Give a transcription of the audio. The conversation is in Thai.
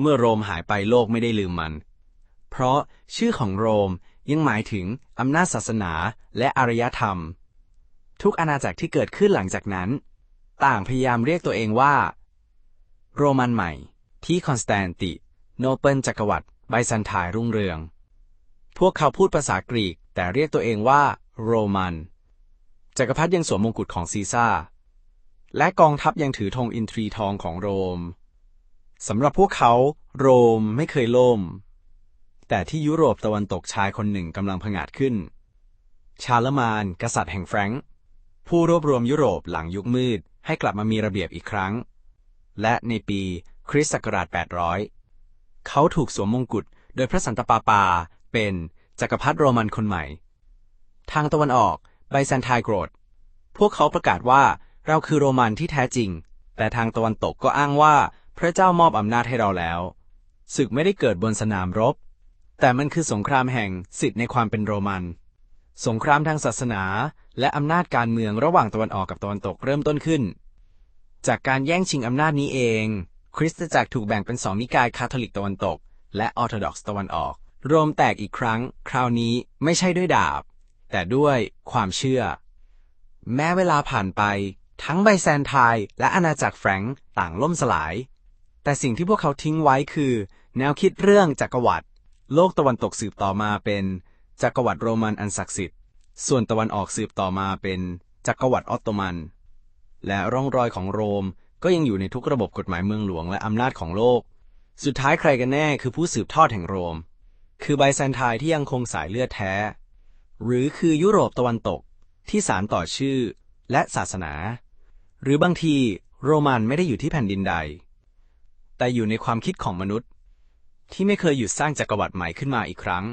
เมื่อโรมหายไปโลกไม่ได้ลืมมัน เพราะชื่อของโรมยังหมายถึงอำนาจศาสนาและอารยธรรม ทุกอาณาจักรที่เกิดขึ้นหลังจากนั้น ต่างพยายามเรียกตัวเองว่า โรมันใหม่ ที่คอนสแตนติ โนเปิลจักรวรรดิไบซันไทน์รุ่งเรือง พวกเขาพูดภาษากรีกแต่เรียกตัวเองว่าโรมัน จักรพรรดิยังสวมมงกุฎของซีซ่า และกองทัพยังถือธงอินทรีทองของโรม สำหรับพวกเขาโรมไม่เคยล่ม แต่ที่ยุโรปตะวันตกชายคนหนึ่งกำลังผงาดขึ้น ชาลมาน กษัตริย์แห่งแฟรงก์ผู้รวบรวมยุโรปหลังยุคมืดให้กลับมามีระเบียบอีกครั้ง และในปีคริสต์ศักราช 800 เขาถูกสวมมงกุฎโดยพระสันตะปาปาเป็นจักรพรรดิโรมันคนใหม่ ทางตะวันออกไบแซนไทน์โกรธ พวกเขาประกาศว่าเราคือโรมันที่แท้จริง แต่ทางตะวันตกก็อ้างว่า พระเจ้ามอบอำนาจให้เราแล้ว ศึกไม่ได้เกิดบนสนามรบ แต่มันคือสงครามแห่งสิทธิ์ในความเป็นโรมัน สงครามทางศาสนา และอำนาจการเมืองระหว่างตะวันออกกับตะวันตกเริ่มต้นขึ้น จากการแย่งชิงอำนาจนี้เอง คริสตจักรถูกแบ่งเป็นสองนิกายคาทอลิกตะวันตก และออร์โธดอกซ์ตะวันออก โรมแตกอีกครั้ง คราวนี้ไม่ใช่ด้วยดาบ แต่ด้วยความเชื่อ แม้เวลาผ่านไปทั้งไบแซนไทน์และอาณาจักรแฟรงก์ต่างล่มสลาย แต่สิ่งที่พวกเขาทิ้งไว้คือ แนวคิดเรื่องจักรวรรดิโลกตะวันตกสืบต่อมาเป็น จักรวรรดิโรมันอันศักดิ์สิทธิ์ส่วนตะวันออกสืบต่อมาเป็น จักรวรรดิออตโตมัน และร่องรอยของโรมก็ยังอยู่ในทุกระบบกฎหมายเมืองหลวงและอำนาจของโลก สุดท้ายใครกันแน่คือผู้สืบทอดแห่งโรม คือไบแซนไทน์ที่ยังคงสายเลือดแท้ หรือคือยุโรปตะวันตกที่สารต่อชื่อและศาสนา หรือบางทีโรมันไม่ได้อยู่ที่แผ่นดินใด แต่อยู่ในความคิดของมนุษย์ ที่ไม่เคยหยุดสร้างจักรวรรดิใหม่ขึ้นมาอีกครั้ง